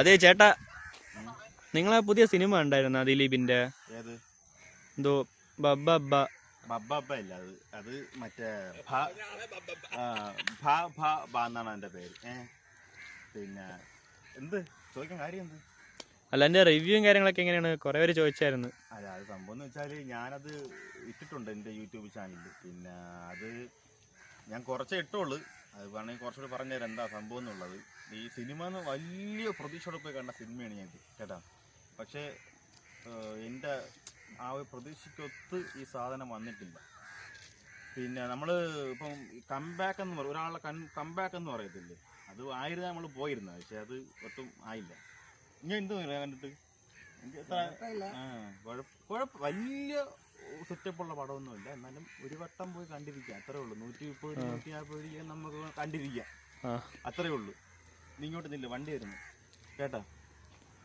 അതെ ചേട്ടാ നിങ്ങളെ പുതിയ സിനിമ ഉണ്ടായിരുന്നു ദിലീപിന്റെ? എന്തോ ബബ്ബ ബബ്ബ ഇല്ല അത് അത് മറ്റേ എന്നാണ് എന്റെ പേര്. പിന്നെ എന്ത്? ചോദിക്കാൻ കാര്യം എന്ത്? അല്ല എന്റെ റിവ്യൂവും കാര്യങ്ങളൊക്കെ എങ്ങനെയാണ്? കുറെ പേര് ചോദിച്ചായിരുന്നു. അല്ല അത് സംഭവം എന്ന് വെച്ചാൽ ഞാനത് ഇട്ടിട്ടുണ്ട് എന്റെ യൂട്യൂബ് ചാനലിൽ പിന്നെ അത് ഞാൻ കുറച്ചേ ഇട്ടുള്ളൂ. അത് വേണമെങ്കിൽ കുറച്ചുകൂടി പറഞ്ഞുതരാം എന്താ സംഭവം എന്നുള്ളത്. ഈ സിനിമ എന്ന് വലിയ പ്രതീക്ഷയോടെ പോയി കണ്ട സിനിമയാണ് ഞാൻ കേട്ടാ. പക്ഷേ എന്റെ ആ ഒരു പ്രതീക്ഷയ്ക്കൊത്ത് ഈ സാധനം വന്നിട്ടില്ല. പിന്നെ നമ്മൾ ഇപ്പം കംബാക്ക് എന്ന് പറയും ഒരാളുടെ കൺ കംബാക്ക് എന്ന് പറയത്തില്ലേ? അത് ആയിരുന്നു നമ്മൾ പോയിരുന്നത് പക്ഷെ അത് ഒട്ടും ആയില്ല. ഇനി എന്ത് പറയാ കണ്ടിട്ട്? എനിക്ക് എത്ര? കുഴപ്പ- വലിയ സെറ്റപ്പുള്ള പടമൊന്നുമില്ല. എന്നാലും ഒരു വട്ടം പോയി കണ്ടിരിക്കാം. അത്രേ ഉള്ളൂ. നൂറ്റി മുപ്പത് നൂറ്റി നാൽപ്പത് രൂപ നമുക്ക് കണ്ടിരിക്കാം. ആ. അത്രേ ഉള്ളൂ. നീ ഇങ്ങോട്ട് നില്ല. വണ്ടി വരുന്നു. കേട്ടാ?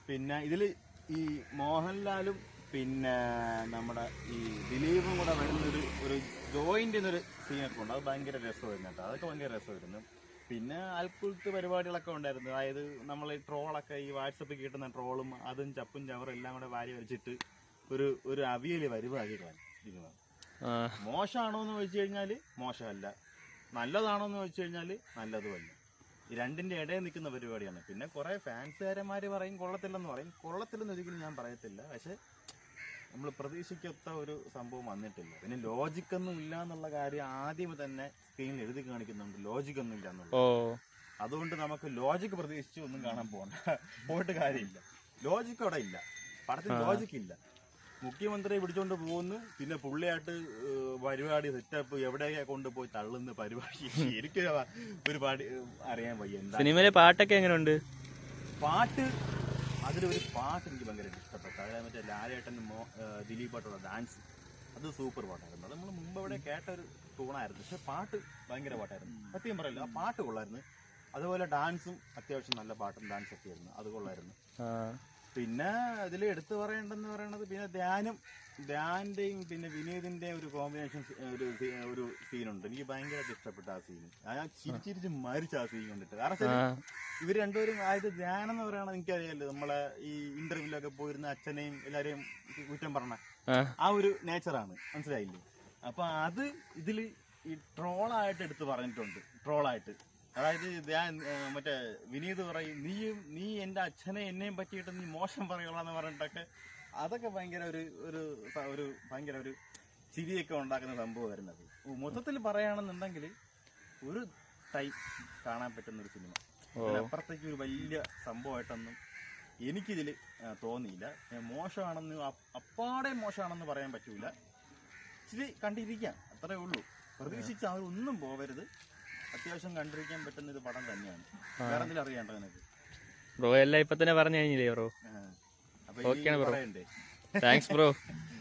പിന്നെ ഇതിൽ ഈ മോഹൻലാലും പിന്നെ നമ്മുടെ ഈ ദിലീപും കൂടെ വരുന്നൊരു ഒരു ജോയിന്റ് എന്നൊരു സീനൊക്കെ ഉണ്ട്. അത് ഭയങ്കര രസമായിരുന്നു കേട്ടോ. അതൊക്കെ ഭയങ്കര രസമായിരുന്നു പിന്നെ അൽക്കുലത്ത് പരിപാടികളൊക്കെ ഉണ്ടായിരുന്നു. അതായത് നമ്മൾ ഈ ട്രോളൊക്കെ ഈ വാട്സപ്പിൽ കിട്ടുന്ന ട്രോളും അതും ചപ്പും ചവറും എല്ലാം കൂടെ വാരി വരച്ചിട്ട് ഒരു ഒരു ഇരിക്കുന്നത്. ആ. മോശമാണോ എന്ന് ചോദിച്ചു കഴിഞ്ഞാൽ മോശമല്ല. നല്ലതാണോ എന്ന് ചോദിച്ചു കഴിഞ്ഞാൽ നല്ലതുമല്ല. ഈ രണ്ടിന്റെ ഇടയിൽ നിൽക്കുന്ന പരിപാടിയാണ്. പിന്നെ കുറെ ഫാൻസുകാരന്മാര് പറയും കൊള്ളത്തില്ലെന്ന് പറയും. കൊള്ളത്തില്ലെന്ന് ഒരിക്കലും ഞാൻ പറയത്തില്ല. പക്ഷെ നമ്മൾ പ്രതീക്ഷിക്കാത്ത ഒരു സംഭവം വന്നിട്ടില്ല. പിന്നെ ലോജിക് ഒന്നും ഇല്ല എന്നുള്ള കാര്യം ആദ്യം തന്നെ സ്ക്രീനിൽ എഴുതി കാണിക്കുന്നുണ്ട്. ലോജിക് ഒന്നും ഇല്ല എന്നുള്ളത്. അതുകൊണ്ട് നമുക്ക് ലോജിക് പ്രതീക്ഷിച്ച് ഒന്നും കാണാൻ പോകണ്ട പോയിട്ട് കാര്യമില്ല. ലോജിക് അവിടെ ഇല്ല. പടത്തിൽ ലോജിക് ഇല്ല. മുഖ്യമന്ത്രിയെ പിടിച്ചോണ്ട് പോകുന്നു. പിന്നെ പുള്ളിയായിട്ട് പരിപാടി സെറ്റപ്പ് എവിടെയൊക്കെ കൊണ്ടുപോയി തള്ളുന്ന പരിപാടി എനിക്ക് ഒരു പാടി അറിയാൻ വയ്യ. എന്താ സിനിമയിലെ പാട്ടൊക്കെ എങ്ങനെയുണ്ട് പാട്ട് അതിലൊരു പാട്ട് എനിക്ക് ഭയങ്കര ഇഷ്ടപ്പെട്ടു. അതായത് മറ്റേ ലാലേട്ടൻ മോ ദിലീപായിട്ടുള്ള ദിലീപ് പാട്ടുള്ള ഡാൻസ്. അത് സൂപ്പർ പാട്ടായിരുന്നു. അത് നമ്മൾ മുമ്പ് ഇവിടെ കേട്ട ഒരു ടൂണായിരുന്നു. പക്ഷെ പാട്ട് ഭയങ്കര പാട്ടായിരുന്നു. സത്യം പറയില്ല ആ പാട്ട് കൊള്ളായിരുന്നു. അതുപോലെ ഡാൻസും അത്യാവശ്യം നല്ല പാട്ടും ഡാൻസ് ഒക്കെ ആയിരുന്നു. അത് കൊള്ളായിരുന്നു. പിന്നെ ഇതിൽ എടുത്തു പറയേണ്ടെന്ന് പറയണത് പിന്നെ ധ്യാനും ധ്യാന്റെയും പിന്നെ വിനീതിന്റെയും ഒരു കോമ്പിനേഷൻ ഒരു ഒരു സീനുണ്ട് എനിക്ക് ഭയങ്കരമായിട്ട് ഇഷ്ടപ്പെട്ട ആ സീൻ ഞാൻ ചിരിച്ചിരിച്ച് മരിച്ച ആ സീൻ കണ്ടിട്ട്. കാരണം ഇവർ രണ്ടുപേരും ആയത് ധ്യാനം എന്ന് പറയണത് എനിക്കറിയാലോ നമ്മളെ ഈ ഇന്റർവ്യൂലൊക്കെ പോയിരുന്ന അച്ഛനെയും എല്ലാരെയും കുറ്റം പറഞ്ഞ ആ. ആ ഒരു നേച്ചറാണ്. മനസ്സിലായില്ലേ? അപ്പൊ അത് ഇതിൽ ഈ ട്രോളായിട്ട് എടുത്ത് പറഞ്ഞിട്ടുണ്ട്. ട്രോളായിട്ട്. അതായത് ഞാൻ മറ്റേ വിനീത് പറയും നീയും നീ എന്റെ അച്ഛനെ എന്നെയും പറ്റിയിട്ട് നീ മോശം പറയുള്ളതെന്ന് പറഞ്ഞിട്ടൊക്കെ. അതൊക്കെ ഭയങ്കര ഒരു ഒരു ഒരു ഭയങ്കര ഒരു ചിരിയൊക്കെ ഉണ്ടാക്കുന്ന സംഭവമായിരുന്നു അത്. മൊത്തത്തിൽ പറയുകയാണെന്നുണ്ടെങ്കിൽ ഒരു ടൈം കാണാൻ പറ്റുന്ന ഒരു സിനിമ. അതിനപ്പുറത്തേക്ക് ഒരു വലിയ സംഭവമായിട്ടൊന്നും എനിക്കിതിൽ തോന്നിയില്ല. മോശമാണെന്ന് അപ്പാടെ മോശമാണെന്ന് പറയാൻ പറ്റൂല. ഇച്ചിരി കണ്ടിരിക്കാം അത്രേ ഉള്ളൂ. പ്രതീക്ഷിച്ച് അവരൊന്നും പോവരുത്. അത്യാവശ്യം കണ്ടിരിക്കാൻ പറ്റുന്ന ഒരു പടം തന്നെയാണ്. വേറെ എന്തെങ്കിലും അറിയാണ്ടോ നിനക്ക്? ബ്രോ എല്ലാം ഇപ്പൊ തന്നെ പറഞ്ഞു കഴിഞ്ഞില്ലേ ബ്രോ? ആ. ബ്രോ. Thanks bro.